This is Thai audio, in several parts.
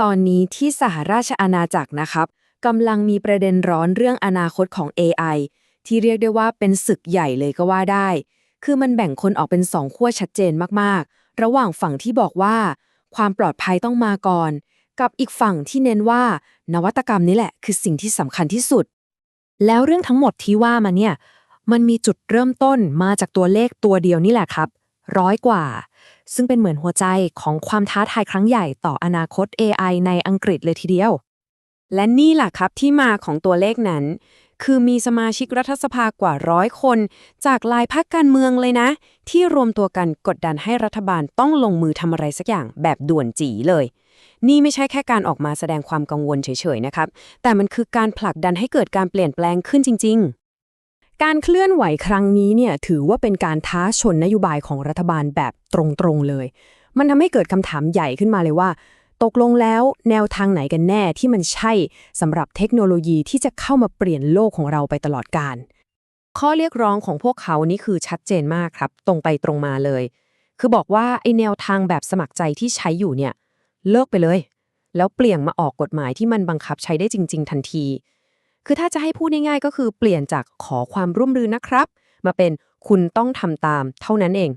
ตอนนี้ที่สหราชอาณาจักรนะครับกำลังมีประเด็นร้อนเรื่องอนาคตของ AI ที่เรียกได้ว่าเป็นศึกใหญ่เลยก็ว่าได้ คือมันแบ่งคนออกเป็นสองขั้วชัดเจนมากๆ ระหว่างฝั่งที่บอกว่า ความปลอดภัยต้องมาก่อน กับอีกฝั่งที่เน้นว่า นวัตกรรมนี้แหละ คือสิ่งที่สำคัญที่สุด แล้วเรื่องทั้งหมดที่ว่ามาเนี่ย มันมีจุดเริ่มต้นมาจากตัวเลขตัวเดียวนี่แหละครับ ร้อยกว่า ซึ่งเป็นเหมือนหัวใจของความท้าทายครั้งใหญ่ต่ออนาคต AI ในอังกฤษเลยทีเดียว และนี่แหละครับที่มาของตัวเลขนั้น คือมีสมาชิกรัฐสภากว่าร้อยคน จากหลายพรรคการเมืองเลยนะ ที่รวมตัวกันกดดันให้รัฐบาลต้องลงมือทำอะไรสักอย่างแบบด่วนจีเลย นี่ไม่ใช่แค่การออกมาแสดงความกังวลเฉยๆนะครับ แต่มันคือการผลักดันให้เกิดการเปลี่ยนแปลงขึ้นจริง ๆ การเคลื่อนไหวครั้งนี้เนี่ยถือว่าเป็นการท้าชนนโยบายของรัฐบาลแบบตรงๆเลย มันทำให้เกิดคำถามใหญ่ขึ้นมาเลยว่า ตกลงแล้วแนวทางไหนกันแน่ที่มันใช่สำหรับเทคโนโลยีที่จะเข้ามาเปลี่ยนโลกของเราไปตลอดกาลข้อเรียกร้องของพวกเขานี่คือชัดเจนมากครับ ตรงไปตรงมาเลย คือบอกว่าไอแนวทางแบบสมัครใจที่ใช้อยู่เนี่ย เลิกไปเลย แล้วเปลี่ยนมาออกกฎหมายที่มันบังคับใช้ได้จริง ๆ ทันที คือถ้าจะให้พูดง่ายๆก็คือเปลี่ยนจากขอความร่วมมือนะครับ มาเป็นคุณต้องทำตามเท่านั้นเอง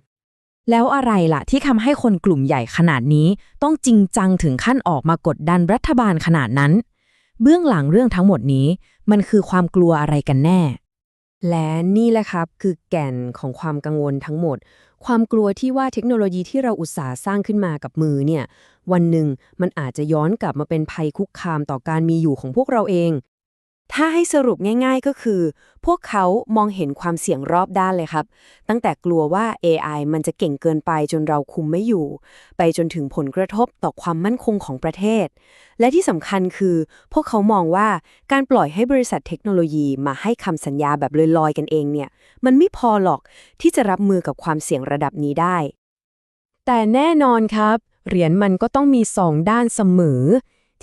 แล้วอะไรล่ะ ที่ทำให้คนกลุ่มใหญ่ขนาดนี้ ต้องจริงจังถึงขั้นออกมากดดันรัฐบาลขนาดนั้น เบื้องหลังเรื่องทั้งหมดนี้ มันคือความกลัวอะไรกันแน่ และนี่แหละครับคือแก่นของความกังวลทั้งหมด ความกลัวที่ว่าเทคโนโลยีที่เราอุตสาห์สร้างขึ้นมากับมือเนี่ย วันหนึ่งมันอาจจะย้อนกลับมาเป็นภัยคุกคามต่อการมีอยู่ของพวกเราเอง ถ้าให้สรุปง่ายๆก็คือ พวกเขามองเห็นความเสี่ยงรอบด้านเลยครับ ตั้งแต่กลัวว่า AI มันจะเก่งเกินไปจนเราคุมไม่อยู่ ไปจนถึงผลกระทบต่อความมั่นคงของประเทศ และที่สำคัญคือ พวกเขามองว่าการปล่อยให้บริษัทเทคโนโลยีมาให้คำสัญญาแบบลอยๆกันเองเนี่ย มันไม่พอหรอกที่จะรับมือกับความเสี่ยงระดับนี้ได้ แต่แน่นอนครับ เหรียญมันก็ต้องมีสองด้านเสมอ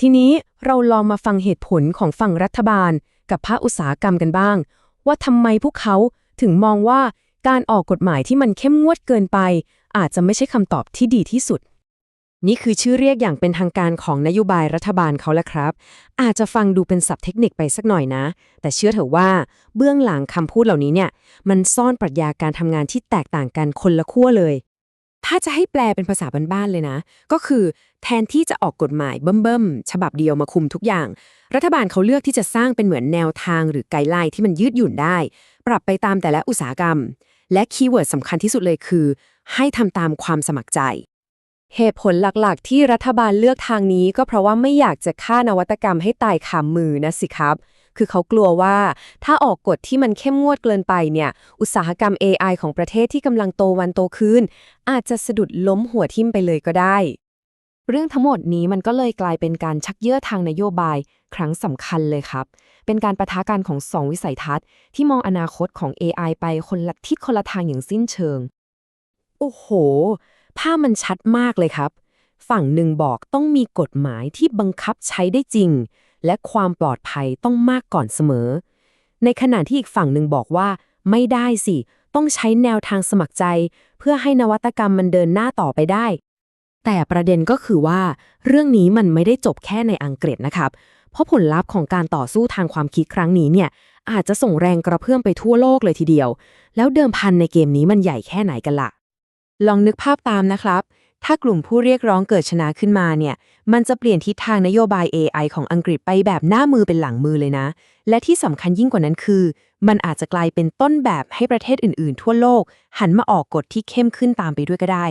ทีนี้เราลองมาฟังเหตุผลของฝั่งรัฐบาล กับภาคอุตสาหกรรมกันบ้าง ว่าทำไมพวกเขาถึงมองว่าการออกกฎหมายที่มันเข้มงวดเกินไป อาจจะไม่ใช่คำตอบที่ดีที่สุด นี่คือชื่อเรียกอย่างเป็นทางการของนโยบายรัฐบาลเขาแหละครับ อาจจะฟังดูเป็นศัพท์เทคนิคไปสักหน่อยนะ แต่เชื่อเถอะว่าเบื้องหลังคำพูดเหล่านี้เนี่ย มันซ่อนปรัชญาการทำงานที่แตกต่างกันคนละขั้วเลย ถ้าจะให้แปลเป็นภาษาบ้านๆเลยนะ ก็คือแทนที่จะออกกฎหมายเบิ่มๆฉบับเดียวมาคุมทุกอย่าง รัฐบาลเขาเลือกที่จะสร้างเป็นเหมือนแนวทางหรือไกด์ไลน์ที่มันยืดหยุ่นได้ ปรับไปตามแต่ละอุตสาหกรรม และคีย์เวิร์ดสำคัญที่สุดเลยคือ ให้ทำตามความสมัครใจ เหตุผลหลักๆ ที่รัฐบาลเลือกทางนี้ก็เพราะว่าไม่อยากจะฆ่านวัตกรรมให้ตายขามือนะสิครับ คือเขากลัวว่าถ้าออกกฎที่มันเข้มงวดเกินไปเนี่ย อุตสาหกรรม AI ของประเทศที่กำลังโตวันโตขึ้นอาจจะสะดุดล้มหัวทิ่มไปเลยก็ได้ เรื่องทั้งหมดนี้มันก็เลยกลายเป็นการชักเยื่อทางนโยบายครั้งสำคัญเลยครับ เป็นการประทะกันของสองวิสัยทัศน์ ที่มองอนาคตของ AI ไปคนละทิศคนละทางอย่างสิ้นเชิง โอ้โห ภาพมันชัดมากเลยครับ ฝั่งหนึ่งบอกต้องมีกฎหมายที่บังคับใช้ได้จริง และความปลอดภัยต้องมากก่อนเสมอ ในขณะที่อีกฝั่งหนึ่งบอกว่า ไม่ได้สิ ต้องใช้แนวทางสมัครใจ เพื่อให้นวัตกรรมมันเดินหน้าต่อไปได้ แต่ประเด็นก็คือว่า เรื่องนี้มันไม่ได้จบแค่ในอังกฤษนะครับ เพราะผลลัพธ์ของการต่อสู้ทางความคิดครั้งนี้เนี่ยอาจจะส่งแรงกระเพื่อมไปทั่วโลกเลยทีเดียว แล้วเดิมพันในเกมนี้มันใหญ่แค่ไหนกันล่ะ ลองนึกภาพตามนะครับ ถ้ากลุ่มผู้เรียกร้องเกิดชนะขึ้นมาเนี่ย มันจะเปลี่ยนทิศทางนโยบาย AI ของอังกฤษไปแบบหน้ามือเป็นหลังมือเลยนะ และที่สำคัญยิ่งกว่านั้นคือ มันอาจจะกลายเป็นต้นแบบให้ประเทศอื่น ๆ ทั่วโลก หันมาออกกฎที่เข้มขึ้นตามไปด้วยก็ได้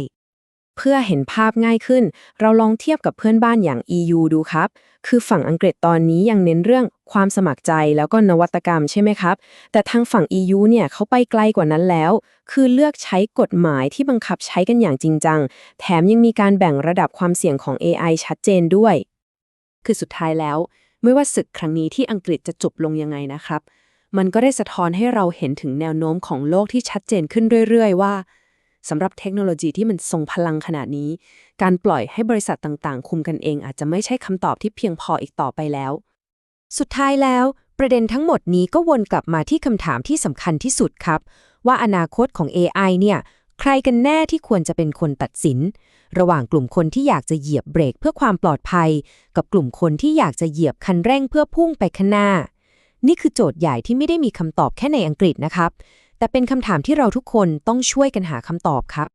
เพื่อเห็นภาพง่ายขึ้น เราลองเทียบกับเพื่อนบ้านอย่าง EU ดูครับ คือฝั่งอังกฤษตอนนี้ยังเน้นเรื่องความสมัครใจแล้วก็นวัตกรรมใช่ไหมครับ แต่ทางฝั่ง EU เนี่ยเขาไปไกลกว่านั้นแล้ว คือเลือกใช้กฎหมายที่บังคับใช้กันอย่างจริงจัง แถมยังมีการแบ่งระดับความเสี่ยงของ AI ชัดเจนด้วย คือสุดท้ายแล้ว ไม่ว่าศึกครั้งนี้ที่อังกฤษจะจบลงยังไงนะครับ มันก็ได้สะท้อนให้เราเห็นถึงแนวโน้มของโลกที่ชัดเจนขึ้นเรื่อย ๆ ว่า สำหรับเทคโนโลยีที่มันทรงพลังขนาดนี้ การปล่อยให้บริษัทต่างๆ คุมกันเองอาจจะไม่ใช่คำตอบที่เพียงพออีกต่อไปแล้ว สุดท้ายแล้ว ประเด็นทั้งหมดนี้ก็วนกลับมาที่คำถามที่สำคัญที่สุดครับ ว่าอนาคตของ AI เนี่ย ใครกันแน่ที่ควรจะเป็นคนตัดสิน ระหว่างกลุ่มคนที่อยากจะเหยียบเบรกเพื่อความปลอดภัย กับกลุ่มคนที่อยากจะเหยียบคันเร่งเพื่อพุ่งไปข้างหน้านี่คือโจทย์ใหญ่ที่ไม่ได้มีคำตอบแค่ในอังกฤษนะครับ แต่เป็นคำถามที่เราทุกคนต้องช่วยกันหาคำตอบครับ